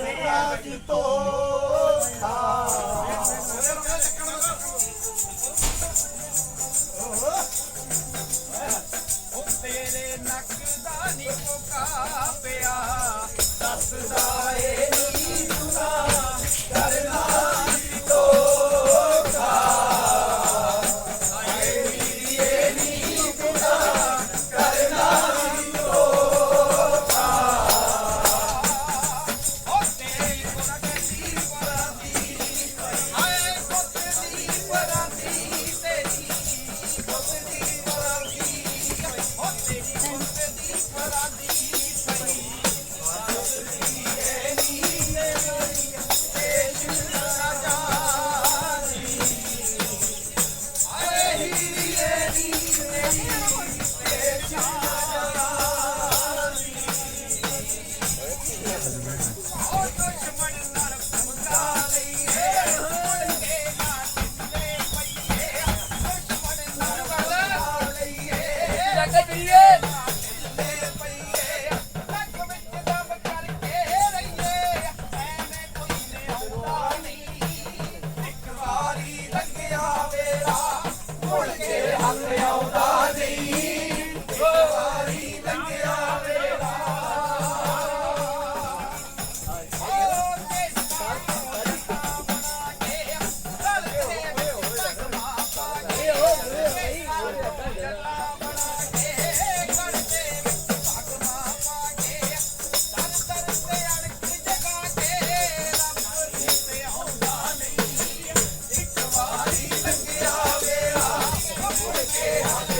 Cidade toda Até a audácia Yeah.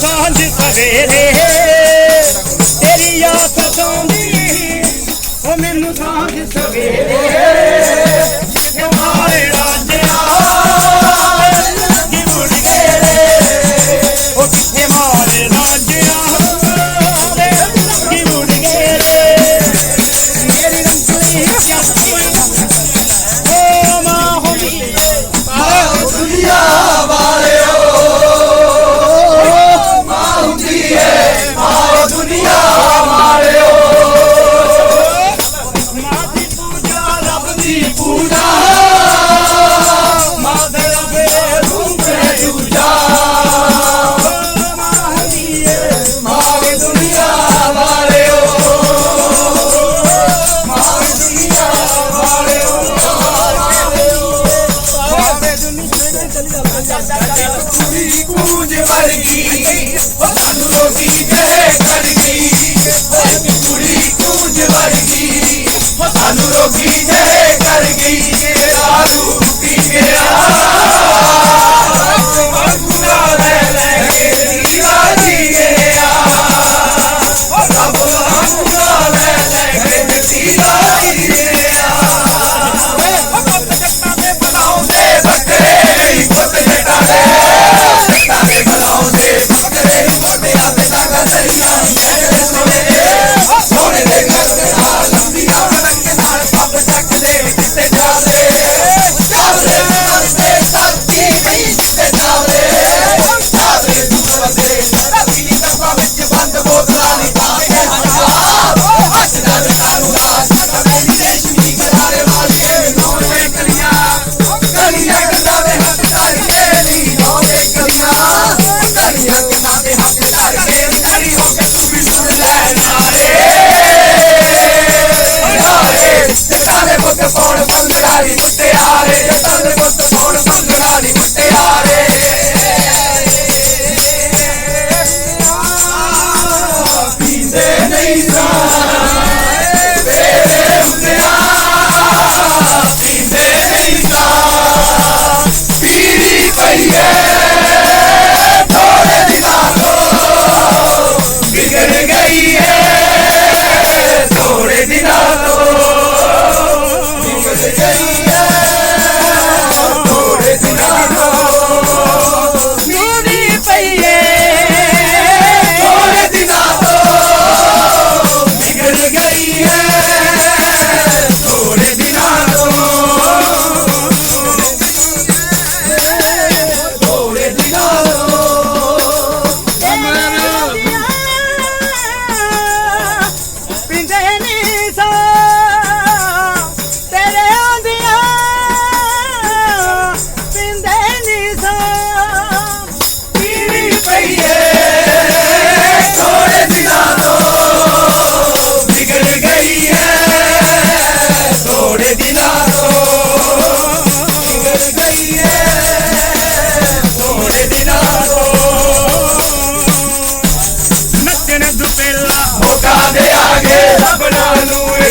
ਸਾਂਝ ਸਵੇਰੇ। ਤੇਰੀ ਯਾਦ ਸਤਾਉਂਦੀ ਓ ਮੈਨੂੰ ਸਾਂਝ ਸਵੇਰੇ। जोगी जय कर गई मेरा रूपी मेरा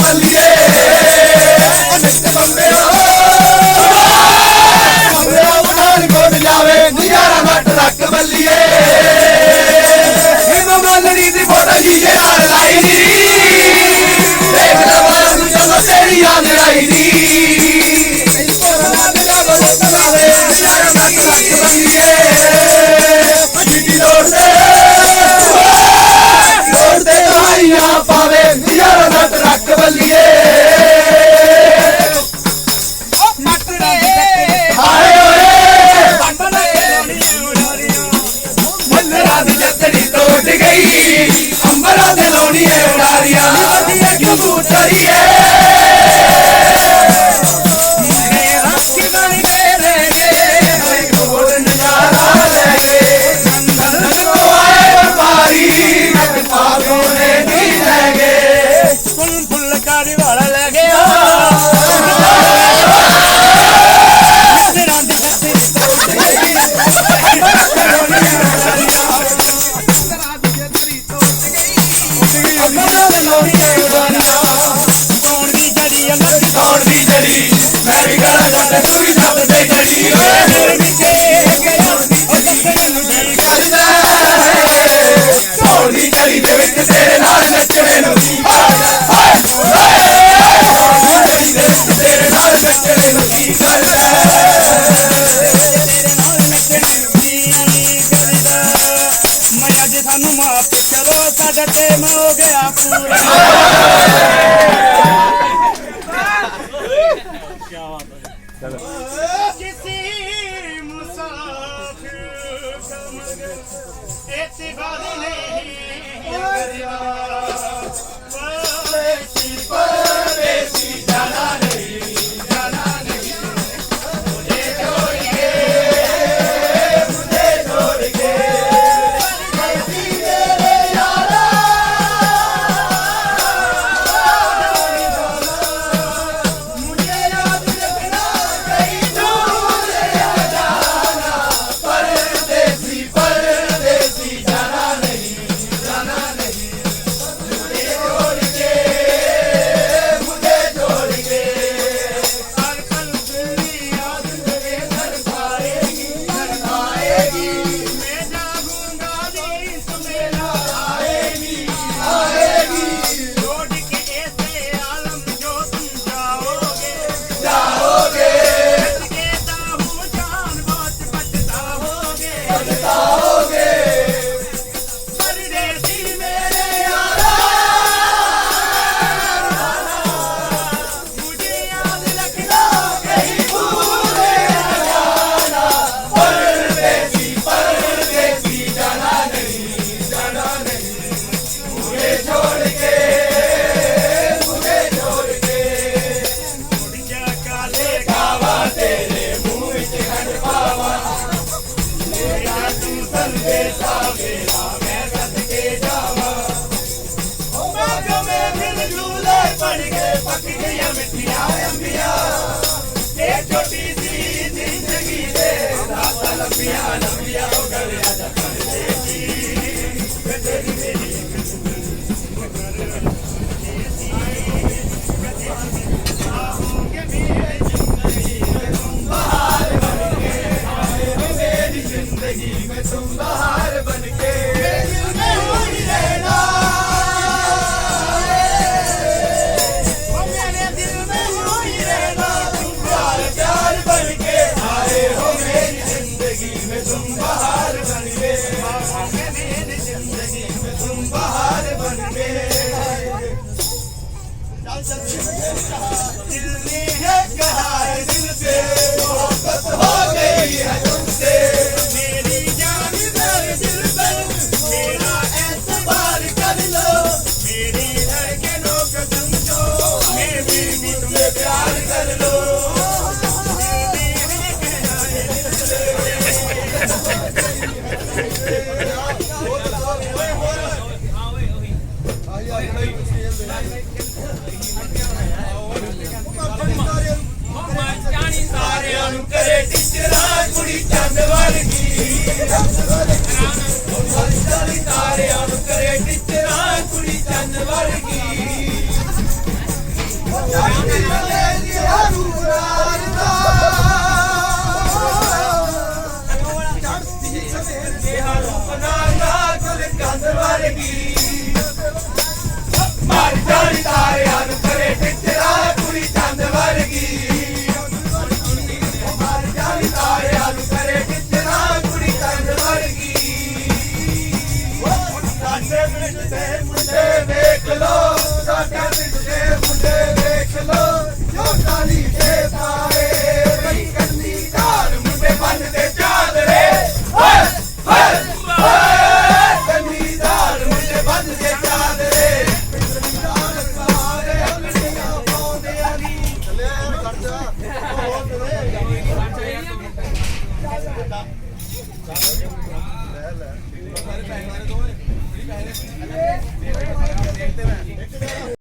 வள்ளியே நெட்ட வந்தேரோ வந்தேரோ கோவிலாவே நீயார மாட்ட ராக்க வள்ளியே It's Ivanine. Nambia, nambia, ogale, atakale, teki. Beteri,